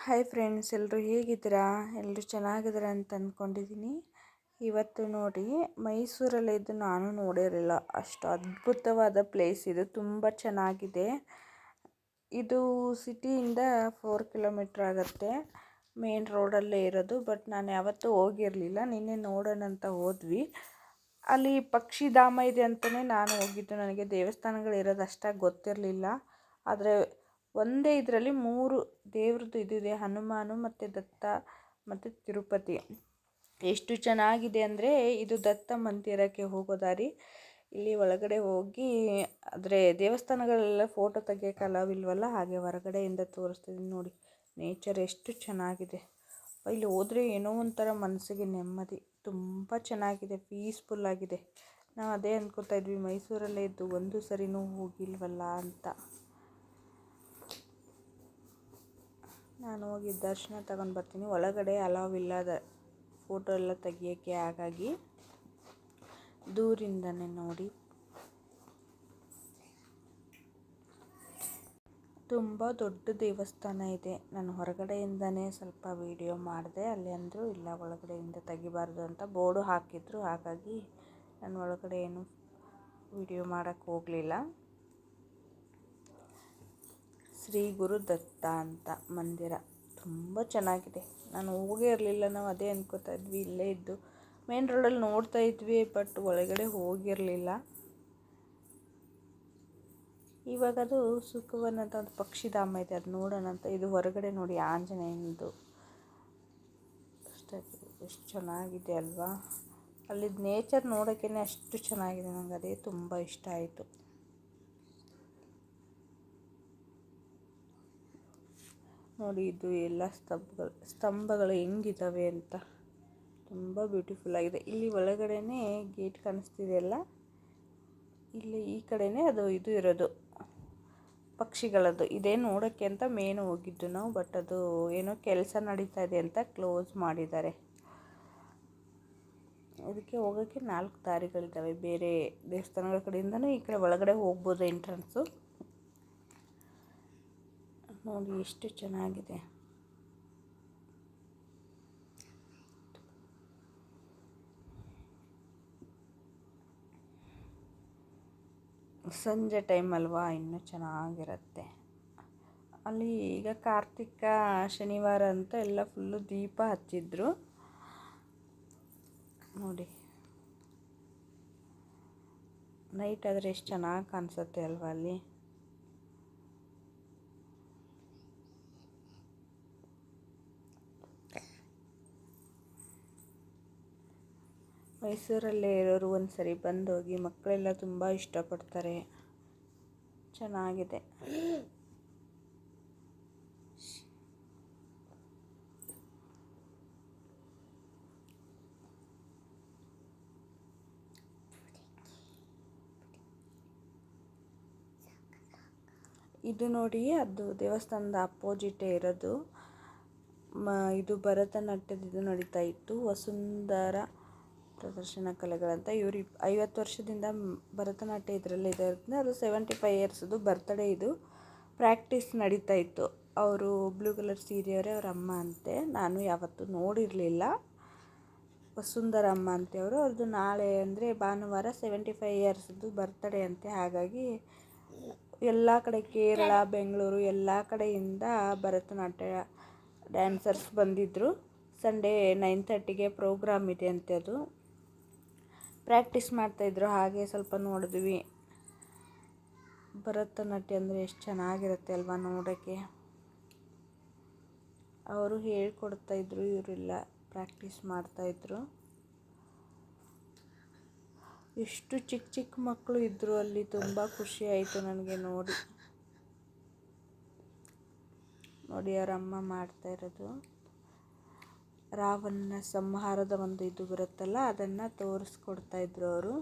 Hi friends ಎಲ್ಲರೂ ಹೇಗಿದ್ದೀರಾ? ಎಲ್ಲರೂ ಚೆನ್ನಾಗಿದ್ದೀರಾ ಅಂತ ಅಂದ್ಕೊಂಡಿದ್ದೀನಿ ಇವತ್ತು ನೋಡಿ, ಮೈಸೂರಲ್ಲಿ ಇದು ನಾನು ನೋಡಿರಲಿಲ್ಲ. ಅಷ್ಟು ಅದ್ಭುತವಾದ ಪ್ಲೇಸ್ ಇದು. ತುಂಬ ಚೆನ್ನಾಗಿದೆ. ಇದು ಸಿಟಿಯಿಂದ ಫೋರ್ ಕಿಲೋಮೀಟ್ರ್ ಆಗುತ್ತೆ. ಮೇನ್ ರೋಡಲ್ಲೇ ಇರೋದು. ಬಟ್ ನಾನು ಯಾವತ್ತೂ ಹೋಗಿರಲಿಲ್ಲ. ನಿನ್ನೆ ನೋಡೋಣ ಅಂತ ಹೋದ್ವಿ. ಅಲ್ಲಿ ಪಕ್ಷಿಧಾಮ ಇದೆ ಅಂತಲೇ ನಾನು ಹೋಗಿದ್ದು. ನನಗೆ ದೇವಸ್ಥಾನಗಳಿರೋದು ಅಷ್ಟಾಗಿ ಗೊತ್ತಿರಲಿಲ್ಲ. ಆದರೆ ಒಂದೇ ಇದರಲ್ಲಿ ಮೂರು ದೇವ್ರದ್ದು ಇದಿದೆ ಹನುಮಾನು ಮತ್ತು ದತ್ತ ಮತ್ತು ತಿರುಪತಿ. ಎಷ್ಟು ಚೆನ್ನಾಗಿದೆ ಅಂದರೆ ಇದು ದತ್ತ ಮಂದಿರಕ್ಕೆ ಹೋಗೋ ದಾರಿ. ಇಲ್ಲಿ ಒಳಗಡೆ ಹೋಗಿ ಆದರೆ ದೇವಸ್ಥಾನಗಳೆಲ್ಲ ಫೋಟೋ ತೆಗಿಯೋಕೆ ಹಾಗೆ ಹೊರಗಡೆಯಿಂದ ತೋರಿಸ್ತಿದ್ದೀನಿ ನೋಡಿ. ನೇಚರ್ ಎಷ್ಟು ಚೆನ್ನಾಗಿದೆ. ಇಲ್ಲಿ ಹೋದರೆ ಏನೋ ಒಂಥರ ಮನಸ್ಸಿಗೆ ನೆಮ್ಮದಿ. ತುಂಬ ಚೆನ್ನಾಗಿದೆ ಪೀಸ್ಫುಲ್ ಆಗಿದೆ. ನಾವು ಅದೇ ಅಂದ್ಕೋತಾ ಇದ್ವಿ, ಮೈಸೂರಲ್ಲೇ ಇದ್ದು ಒಂದು ಸರಿನೂ ಹೋಗಿಲ್ವಲ್ಲ ಅಂತ. ನಾನು ಹೋಗಿ ದರ್ಶನ ತಗೊಂಡು ಬರ್ತೀನಿ. ಒಳಗಡೆ ಅಲಾವ್ ಇಲ್ಲದ ಫೋಟೋ ಎಲ್ಲ ತೆಗಿಯೋಕ್ಕೆ ಹಾಗಾಗಿ ದೂರಿಂದನೇ ನೋಡಿ. ತುಂಬ ದೊಡ್ಡ ದೇವಸ್ಥಾನ ಇದೆ. ನಾನು ಹೊರಗಡೆಯಿಂದನೇ ಸ್ವಲ್ಪ ವೀಡಿಯೋ ಮಾಡಿದೆ. ಅಲ್ಲಿ ಅಂದರು ಇಲ್ಲ, ಒಳಗಡೆಯಿಂದ ತೆಗಿಬಾರ್ದು ಅಂತ ಬೋರ್ಡು ಹಾಕಿದ್ರು. ಹಾಗಾಗಿ ನಾನು ಒಳಗಡೆ ಏನು ವಿಡಿಯೋ ಮಾಡೋಕ್ಕೆ ಹೋಗಲಿಲ್ಲ. ಶ್ರೀ ಗುರು ದತ್ತ ಅಂತ ಮಂದಿರ. ತುಂಬ ಚೆನ್ನಾಗಿದೆ. ನಾನು ಹೋಗೇ ಇರಲಿಲ್ಲ, ನಾವು ಅದೇ ಅನ್ಕೋತಾ ಇದ್ವಿ, ಇಲ್ಲೇ ಇದ್ದು. ಮೇನ್ ರೋಡಲ್ಲಿ ನೋಡ್ತಾ ಇದ್ವಿ ಬಟ್ ಒಳಗಡೆ ಹೋಗಿರಲಿಲ್ಲ. ಇವಾಗ ಅದು ಸುಖವನ್ನಂಥ ಅಂತ ಒಂದು ಪಕ್ಷಿಧಾಮ ಇದೆ, ಅದು ನೋಡೋಣ ಅಂತ. ಇದು ಹೊರಗಡೆ ನೋಡಿ ಆಂಜನೇಯನದು ಅಷ್ಟೇ, ಎಷ್ಟು ಚೆನ್ನಾಗಿದೆ ಅಲ್ವಾ? ಅಲ್ಲಿದ್ದು ನೇಚರ್ ನೋಡೋಕ್ಕೇ ಅಷ್ಟು ಚೆನ್ನಾಗಿದೆ ನನಗೆ ಅದೇ ತುಂಬ ಇಷ್ಟ ಆಯಿತು. ನೋಡಿ, ಇದು ಎಲ್ಲ ಸ್ತಂಭಗಳು ಸ್ತಂಭಗಳು ಹೆಂಗಿದ್ದಾವೆ ಅಂತ. ತುಂಬ ಬ್ಯೂಟಿಫುಲ್ ಆಗಿದೆ. ಇಲ್ಲಿ ಒಳಗಡೆನೇ ಗೇಟ್ ಕಾಣಿಸ್ತಿದೆಯಲ್ಲ ಇಲ್ಲಿ ಈ ಕಡೆನೇ ಅದು, ಇದು ಇರೋದು, ಪಕ್ಷಿಗಳದ್ದು. ಇದೇ ನೋಡೋಕ್ಕೆ ಅಂತ ಮೇನು ಹೋಗಿದ್ದು ನಾವು ಬಟ್ ಅದು ಏನೋ ಕೆಲಸ ನಡೀತಾ ಇದೆ ಅಂತ ಕ್ಲೋಸ್ ಮಾಡಿದ್ದಾರೆ. ಅದಕ್ಕೆ ಹೋಗೋಕ್ಕೆ ನಾಲ್ಕು ದಾರಿಗಳಿದ್ದಾವೆ ಬೇರೆ ದೇವಸ್ಥಾನಗಳ ಕಡೆಯಿಂದನೂ ಈ ಕಡೆ ಒಳಗಡೆ ಹೋಗ್ಬೋದು ಎಂಟ್ರೆನ್ಸು ನೋಡಿ ಎಷ್ಟು ಚೆನ್ನಾಗಿದೆ. ಸಂಜೆ ಟೈಮ್ ಅಲ್ವಾ? ಇನ್ನೂ ಚೆನ್ನಾಗಿರುತ್ತೆ. ಅಲ್ಲಿ ಈಗ ಕಾರ್ತಿಕ, ಶನಿವಾರ ಅಂತ ಎಲ್ಲ ಫುಲ್ಲು ದೀಪ ಹಚ್ಚಿದ್ರು. ನೋಡಿ. ನೈಟ್ ಆದರೆ ಎಷ್ಟು ಚೆನ್ನಾಗಿ ಕಾಣಿಸುತ್ತೆ ಅಲ್ವಾ ಅಲ್ಲಿ? ಮೈಸೂರಲ್ಲೇ ಇರೋರು ಒಂದು ಸರಿ ಬಂದೋಗಿ ಮಕ್ಕಳೆಲ್ಲ ತುಂಬ ಇಷ್ಟಪಡ್ತಾರೆ. ಚೆನ್ನಾಗಿದೆ. ಇದು ನೋಡಿ, ಅದು ದೇವಸ್ಥಾನದ ಅಪೋಸಿಟೇ ಇರೋದು. ಮ, ಇದು ಭರತನಾಟ್ಯದ ಇದು ನಡೀತಾ ಇತ್ತು. ವಸುಂಧರ ಪ್ರದರ್ಶನ ಕಲೆಗಳಂತ ಇವರು ಇಪ್ ಐವತ್ತು ವರ್ಷದಿಂದ ಭರತನಾಟ್ಯ ಇದರಲ್ಲಿ ಇರೋದ್ರಿಂದ ಅದು ಸೆವೆಂಟಿ ಫೈವ್ ಇಯರ್ಸ್ದು ಬರ್ತಡೇ ಇದು. ಪ್ರಾಕ್ಟೀಸ್ ನಡೀತಾ ಇತ್ತು. ಅವರು ಬ್ಲೂ ಕಲರ್ ಸೀರೆಯವರೇ ಅವ್ರ ಅಮ್ಮ ಅಂತೆ. ನಾನು ಯಾವತ್ತೂ ನೋಡಿರಲಿಲ್ಲ. ವಸುಂಧರಮ್ಮ ಅಂತೆ ಅವರು. ಅವ್ರದ್ದು ನಾಳೆ ಅಂದರೆ ಭಾನುವಾರ ಸೆವೆಂಟಿ ಫೈವ್ ಇಯರ್ಸ್ದು ಬರ್ತ್ಡೇ ಅಂತೆ. ಹಾಗಾಗಿ ಎಲ್ಲ ಕಡೆ ಕೇರಳ, ಬೆಂಗಳೂರು ಎಲ್ಲ ಕಡೆಯಿಂದ ಭರತನಾಟ್ಯ ಡ್ಯಾನ್ಸರ್ಸ್ ಬಂದಿದ್ದರು ಸಂಡೇ ನೈನ್ ತರ್ಟಿಗೆ ಪ್ರೋಗ್ರಾಮ್ ಇದೆ ಅಂತೆ ಅದು. ಪ್ರಾಕ್ಟೀಸ್ ಮಾಡ್ತಾಯಿದ್ರು ಹಾಗೆ ಸ್ವಲ್ಪ ನೋಡಿದ್ವಿ. ಭರತನಾಟ್ಯ ಅಂದರೆ ಎಷ್ಟು ಚೆನ್ನಾಗಿರುತ್ತೆ ಅಲ್ವಾ ನೋಡೋಕ್ಕೆ. ಅವರು ಹೇಳ್ಕೊಡ್ತಾಯಿದ್ರು ಇವರೆಲ್ಲ ಪ್ರಾಕ್ಟೀಸ್ ಮಾಡ್ತಾಯಿದ್ರು ಎಷ್ಟು ಚಿಕ್ಕ ಚಿಕ್ಕ ಮಕ್ಕಳು ಇದ್ದರು ಅಲ್ಲಿ, ತುಂಬ ಖುಷಿ ಆಯಿತು ನನಗೆ ನೋಡಿ. ನೋಡಿ ಅವರ ಅಮ್ಮ ಮಾಡ್ತಾ ಇರೋದು. ರಾವಣನ ಸಂಹಾರದ ಒಂದು ಇದು ಬರುತ್ತಲ್ಲ ಅದನ್ನು ತೋರಿಸ್ಕೊಡ್ತಾ ಇದ್ರು ಅವರು.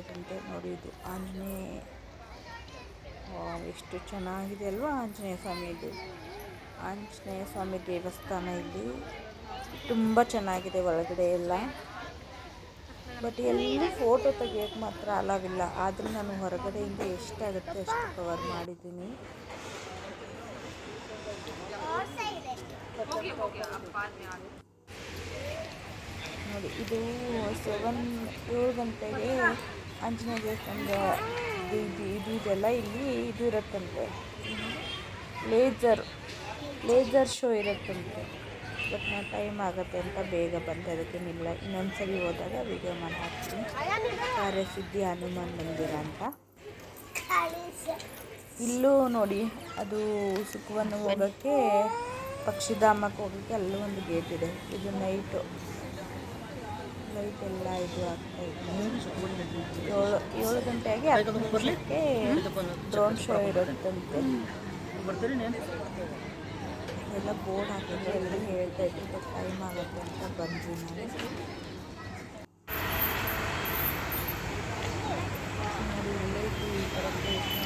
ಇದ್ದಂತೆ ನೋಡಿ ಇದು ಆಂಜನೇಯ ಎಷ್ಟು ಚೆನ್ನಾಗಿದೆ ಅಲ್ವಾ ಆಂಜನೇಯ ಸ್ವಾಮಿ ಇದು ಆಂಜನೇಯ ಸ್ವಾಮಿ ದೇವಸ್ಥಾನ ಇಲ್ಲಿ. ತುಂಬ ಚೆನ್ನಾಗಿದೆ ಒಳಗಡೆ ಎಲ್ಲ. ಬಟ್ ಎಲ್ಲಿ ಫೋಟೋ ತೆಗಿಯೋಕ್ಕೆ ಮಾತ್ರ ಅಲಾವಿಲ್ಲ. ಆದರೆ ನಾನು ಹೊರಗಡೆಯಿಂದ ಎಷ್ಟಾಗುತ್ತೆ ಅಷ್ಟು ಕವರ್ ಮಾಡಿದ್ದೀನಿ. ನೋಡಿ, ಇದು ಸೆವೆನ್ ಏಳು ಗಂಟೆಗೆ ಆಂಜನೇಯ ದೇವಸ್ಥಾನದ ಇದು ಇದು ಇದು ಇದೆಲ್ಲ ಇಲ್ಲಿ ಇದು ಇರುತ್ತಂತೆ ಲೇಜರ್ ಲೇಜರ್ ಶೋ ಇರುತ್ತಂತೆ ಬಟ್ ನಾನು ಟೈಮ್ ಆಗುತ್ತೆ ಅಂತ ಬೇಗ ಬಂದೆ. ಅದಕ್ಕೆ ನಿಲ್ಲ ಇನ್ನೊಂದು ಸರಿ ಹೋದಾಗ ವಿಡಿಯೋ ಮಾಡಿ ಹಾಕ್ತೀನಿ. ಕಾರ್ಯಸಿದ್ಧಿ ಹನುಮಾನ್ ಮಂದಿರ ಅಂತ. ಇಲ್ಲೂ ನೋಡಿ, ಅದು ಸುಖವನ್ನು ಹೋಗೋಕ್ಕೆ, ಪಕ್ಷಿಧಾಮಕ್ಕೆ ಹೋಗೋಕ್ಕೆ ಅಲ್ಲೂ ಒಂದು ಗೇಟ್ ಇದೆ. ಇದು ನೈಟು ಲೈಟ್ ಎಲ್ಲ ಇದು. ಆಗ್ತಾಯಿತ್ತು ಏಳು ಏಳು ಗಂಟೆಗೆ ಹತ್ತು ನಿಮಿಷಕ್ಕೆ ಡ್ರೋನ್ ಶೋ ಇರುತ್ತಂತೆ. ಎಲ್ಲ ಬೋರ್ಡ್ ಹಾಕಿದ್ರೆ ಎಲ್ಲರೂ ಹೇಳ್ತಾ ಇದ್ರು ಟೈಮ್ ಆಗುತ್ತೆ ಅಂತ ಬಂದ್ವಿ ನಾವು. Gracias.